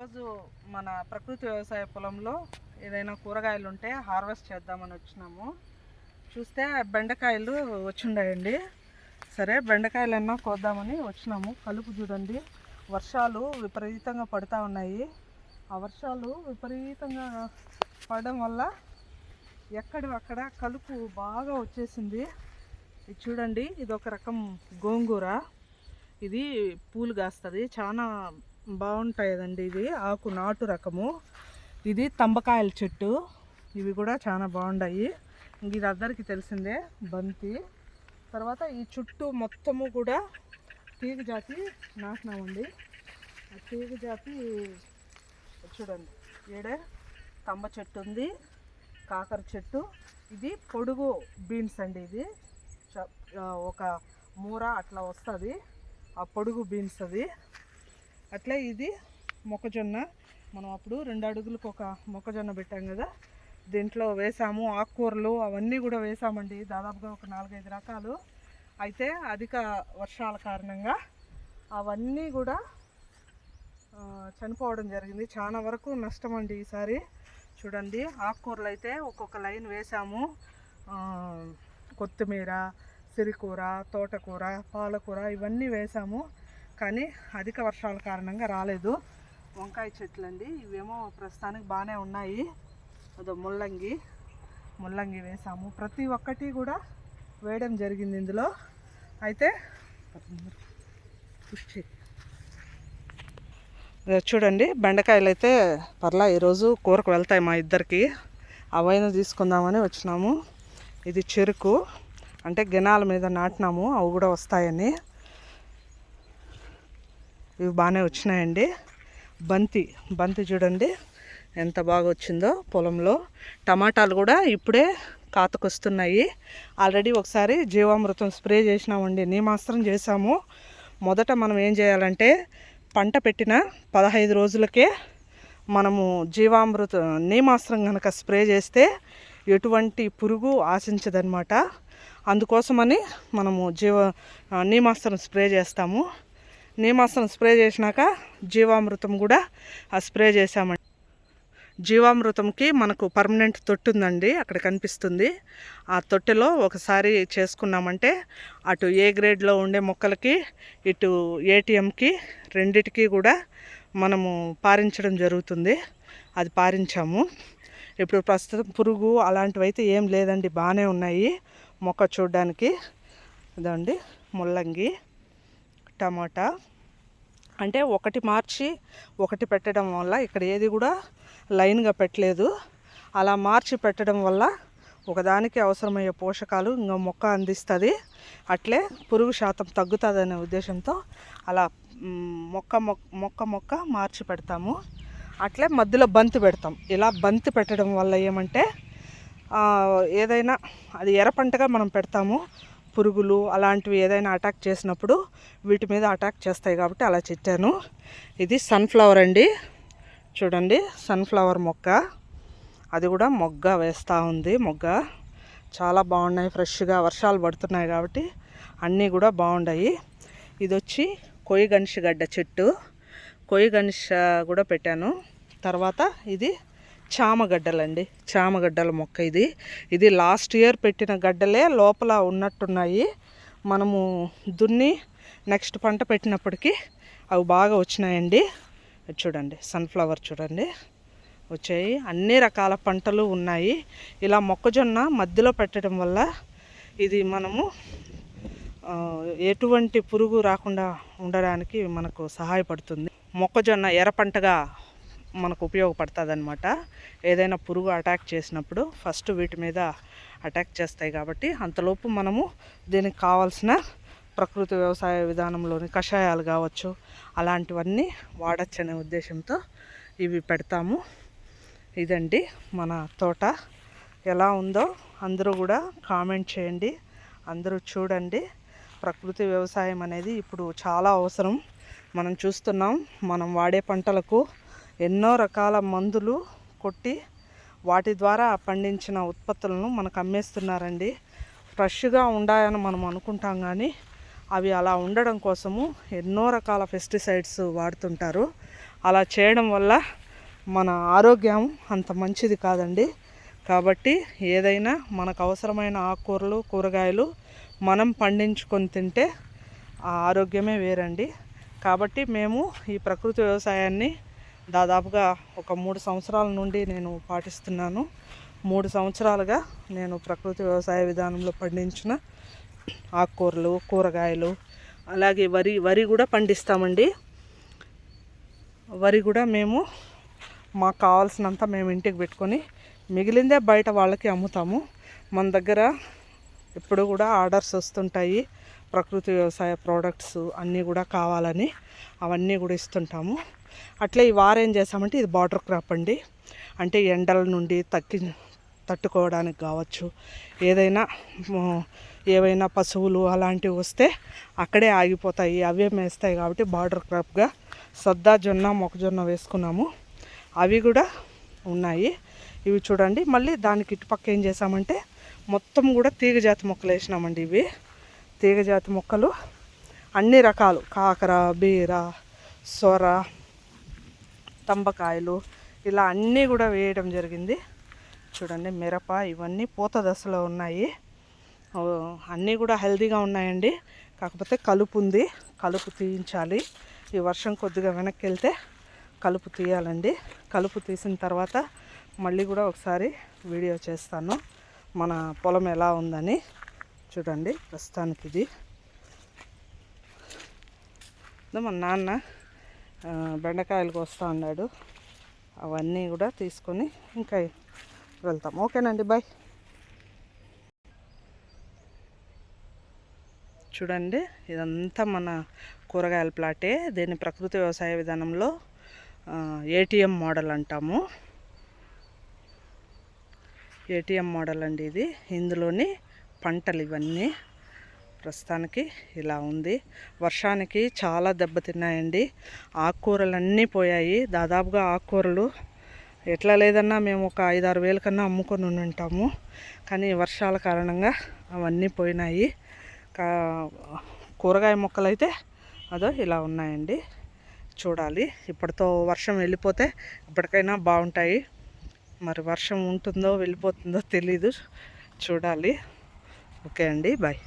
రోజు మన ప్రకృతి వ్యవసాయ పొలంలో ఏదైనా కూరగాయలు ఉంటే హార్వెస్ట్ చేద్దామని వచ్చినాము. చూస్తే బెండకాయలు వచ్చిండాయండి. సరే బెండకాయలన్నా కోద్దామని వచ్చినాము. కలుపు చూడండి. వర్షాలు విపరీతంగా పడుతూ ఉన్నాయి. ఆ వర్షాలు విపరీతంగా పడడం వల్ల ఎక్కడ అక్కడ కలుపు బాగా వచ్చేసింది. ఇది చూడండి ఇది ఒక రకం గోంగూర. ఇది పూలు కాస్తుంది. చాలా బాగుంటాయండి ఇది. ఆకు నాటు రకము. ఇది తంబకాయల చెట్టు. ఇవి కూడా చాలా బాగుండాయి. ఇది అందరికీ తెలిసిందే బంతి. తర్వాత ఈ చుట్టూ మొత్తము కూడా తీగ జాతి నాటినామండి. ఆ తీగ జాతి చూడండి. ఏడే తంబ చెట్టు ఉంది కాకర చెట్టు. ఇది పొడుగు బీన్స్ అండి ఇది. ఒక మూర అట్లా వస్తుంది. ఆ పొడుగు బీన్స్ అది అట్లే ఇది మొక్కజొన్న. మనం అప్పుడు రెండు అడుగులకు ఒక మొక్కజొన్న పెట్టాం కదా. దీంట్లో వేసాము ఆకుకూరలు అవన్నీ కూడా వేసామండి. దాదాపుగా ఒక నాలుగైదు రకాలు. అయితే అధిక వర్షాల కారణంగా అవన్నీ కూడా చనిపోవడం జరిగింది. చాలా వరకు నష్టం అండి ఈసారి. చూడండి ఆకుకూరలు అయితే ఒక్కొక్క లైన్ వేసాము. కొత్తిమీర సిరికూర తోటకూర పాలకూర ఇవన్నీ వేసాము. కానీ అధిక వర్షాల కారణంగా రాలేదు. వంకాయ చెట్లు అండి ఇవేమో ప్రస్తుతానికి బాగానే ఉన్నాయి. అదో ముల్లంగి ముల్లంగి వేసాము. ప్రతి ఒక్కటి కూడా వేయడం జరిగింది ఇందులో. అయితే చూడండి బెండకాయలు అయితే పర్లా ఈరోజు కూరకు వెళ్తాయి మా ఇద్దరికి. అవైనా తీసుకుందామని వచ్చినాము. ఇది చెరుకు. అంటే గినాల మీద నాటినాము అవి కూడా వస్తాయని. ఇవి బాగానే వచ్చినాయండి. బంతి బంతి చూడండి ఎంత బాగా వచ్చిందో పొలంలో. టమాటాలు కూడా ఇప్పుడే కాతకొస్తున్నాయి. ఆల్రెడీ ఒకసారి జీవామృతం స్ప్రే చేసినామండి నీమాస్త్రం చేసాము మొదట మనం ఏం చేయాలంటే పంట పెట్టిన పదహైదు రోజులకే మనము జీవామృత నీమాస్త్రం కనుక స్ప్రే చేస్తే ఎటువంటి పురుగు ఆశించదనమాట అందుకోసమని మనము జీవ నీమాస్త్రం స్ప్రే చేస్తాము. నీమాసం స్ప్రే చేసినాక జీవామృతం కూడా ఆ స్ప్రే చేసామండి జీవామృతంకి మనకు పర్మనెంట్ తొట్టి ఉందండి అక్కడ కనిపిస్తుంది. ఆ తొట్టెలో ఒకసారి చేసుకున్నామంటే అటు ఏ గ్రేడ్లో ఉండే మొక్కలకి ఇటు ఏటీఎంకి రెండిటికి కూడా మనము పారించడం జరుగుతుంది. అది పారించాము. ఇప్పుడు ప్రస్తుతం పురుగు అలాంటివి అయితే ఏం లేదండి బాగానే ఉన్నాయి. మొక్క చూడడానికి ఇదండి ముల్లంగి. టమాటా. అంటే ఒకటి మార్చి ఒకటి పెట్టడం వల్ల ఇక్కడ ఏది కూడా లైన్గా పెట్టలేదు. అలా మార్చి పెట్టడం వల్ల ఒకదానికి అవసరమయ్యే పోషకాలు ఇంకా మొక్క అందిస్తుంది. అట్లే పురుగు శాతం తగ్గుతుందనే ఉద్దేశంతో అలా మొక్క మొక్క మొక్క మొక్క మార్చి పెడతాము. అట్లే మధ్యలో బంతి పెడతాం. ఇలా బంతి పెట్టడం వల్ల ఏమంటే ఏదైనా అది ఎర్ర పంటగా మనం పెడతాము. పురుగులు అలాంటివి ఏదైనా అటాక్ చేసినప్పుడు వీటి మీద అటాక్ చేస్తాయి కాబట్టి అలా చెట్టాను ఇది సన్ఫ్లవర్ అండి. చూడండి సన్ఫ్లవర్ మొక్క. అది కూడా మొగ్గ వేస్తూ ఉంది మొగ్గ. చాలా బాగున్నాయి ఫ్రెష్గా వర్షాలు పడుతున్నాయి కాబట్టి అన్నీ కూడా బాగున్నాయి ఇది వచ్చి కొయ్యి గనిష గడ్డ చెట్టు. కొయ్యి గనిష కూడా పెట్టాను. తర్వాత ఇది చామగడ్డలండి. చామగడ్డల మొక్క ఇది. ఇది లాస్ట్ ఇయర్ పెట్టిన గడ్డలే లోపల ఉన్నట్టున్నాయి. మనము దున్ని నెక్స్ట్ పంట పెట్టినప్పటికీ అవి బాగా వచ్చినాయండి. చూడండి సన్ఫ్లవర్ చూడండి. వచ్చాయి. అన్ని రకాల పంటలు ఉన్నాయి. ఇలా మొక్కజొన్న మధ్యలో పెట్టడం వల్ల ఇది మనము ఎటువంటి పురుగు రాకుండా ఉండడానికి మనకు సహాయపడుతుంది. మొక్కజొన్న ఎర్ర పంటగా మనకు ఉపయోగపడుతుంది అనమాట ఏదైనా పురుగు అటాక్ చేసినప్పుడు ఫస్ట్ వీటి మీద అటాక్ చేస్తాయి కాబట్టి అంతలోపు మనము దీనికి కావాల్సిన ప్రకృతి వ్యవసాయ విధానంలోని కషాయాలు కావచ్చు అలాంటివన్నీ వాడచ్చనే ఉద్దేశంతో ఇవి పెడతాము. ఇదండి మన తోట. ఎలా ఉందో అందరూ కూడా కామెంట్ చేయండి. అందరూ చూడండి. ప్రకృతి వ్యవసాయం అనేది ఇప్పుడు చాలా అవసరం. మనం చూస్తున్నాం మనం వాడే పంటలకు ఎన్నో రకాల మందులు కొట్టి వాటి ద్వారా పండించిన ఉత్పత్తులను మనకు అమ్మేస్తున్నారండి. ఫ్రెష్గా ఉండాలని మనం అనుకుంటాం కానీ అవి అలా ఉండడం కోసము ఎన్నో రకాల పెస్టిసైడ్స్ వాడుతుంటారు. అలా చేయడం వల్ల మన ఆరోగ్యం అంత మంచిది కాదండి. కాబట్టి ఏదైనా మనకు అవసరమైన ఆకుకూరలు కూరగాయలు మనం పండించుకొని తింటే ఆ ఆరోగ్యమే వేరండి. కాబట్టి మేము ఈ ప్రకృతి వ్యవసాయాన్ని దాదాపుగా ఒక మూడు సంవత్సరాల నుండి నేను పాటిస్తున్నాను. మూడు సంవత్సరాలుగా నేను ప్రకృతి వ్యవసాయ విధానంలో పండించిన ఆకుకూరలు కూరగాయలు అలాగే వరి వరి కూడా పండిస్తామండి. వరి కూడా మేము మాకు కావాల్సినంత మేము ఇంటికి పెట్టుకొని మిగిలిందే బయట వాళ్ళకి అమ్ముతాము. మన దగ్గర ఎప్పుడు కూడా ఆర్డర్స్ వస్తుంటాయి. ప్రకృతి వ్యవసాయ ప్రోడక్ట్స్ అన్నీ కూడా కావాలని అవన్నీ కూడా ఇస్తుంటాము. అట్లే ఈ వారం ఏం ఇది బార్డర్ క్రాప్ అండి. అంటే ఎండల నుండి తగ్గి తట్టుకోవడానికి కావచ్చు. ఏదైనా ఏవైనా పశువులు అలాంటివి వస్తే అక్కడే ఆగిపోతాయి. అవే మేస్తాయి కాబట్టి బార్డర్ క్రాప్గా సద్దా జొన్న మొక్కజొన్న వేసుకున్నాము. అవి కూడా ఉన్నాయి. ఇవి చూడండి. మళ్ళీ దానికి ఇటుపక్క ఏం చేసామంటే మొత్తం కూడా తీగజాతి మొక్కలు వేసినామండి ఇవి. తీగజాతి మొక్కలు అన్ని రకాలు. కాకర బీర సొర తంబకాయలు ఇలా అన్నీ కూడా వేయడం జరిగింది. చూడండి మిరప ఇవన్నీ పూత దశలో ఉన్నాయి. అన్నీ కూడా హెల్తీగా ఉన్నాయండి. కాకపోతే కలుపు ఉంది. కలుపు తీయించాలి. ఈ వర్షం కొద్దిగా వెనక్కి వెళ్తే కలుపు తీయాలండి. కలుపు తీసిన తర్వాత మళ్ళీ కూడా ఒకసారి వీడియో చేస్తాను. మన పొలం ఎలా ఉందని చూడండి ప్రస్తుతానికి ఇది మా నాన్న బెండకాయలు కోస్తూ ఉన్నాడు అవన్నీ కూడా తీసుకొని ఇంకా వెళ్తాం. ఓకేనండి బాయ్. చూడండి ఇదంతా మన కూరగాయల ప్లాటే. దీన్ని ప్రకృతి వ్యవసాయ విధానంలో ఏటీఎం మోడల్ అంటాము. ఏటీఎం మోడల్ అండి ఇది. ఇందులోని పంటలు ఇవన్నీ. ప్రస్తుతానికి ఇలా ఉంది. వర్షానికి చాలా దెబ్బతిన్నాయండి. ఆకుకూరలు పోయాయి. దాదాపుగా ఆకుకూరలు ఎట్లా లేదన్నా మేము ఒక ఐదు ఆరు వేల కన్నా అమ్ముకొని ఉంటాము. కానీ వర్షాల కారణంగా అవన్నీ పోయినాయి. కూరగాయ మొక్కలు అయితే అదో ఇలా ఉన్నాయండి. చూడాలి. ఇప్పటితో వర్షం వెళ్ళిపోతే ఇప్పటికైనా బాగుంటాయి. మరి వర్షం ఉంటుందో వెళ్ళిపోతుందో తెలీదు. చూడాలి. ఓకే అండి. బాయ్.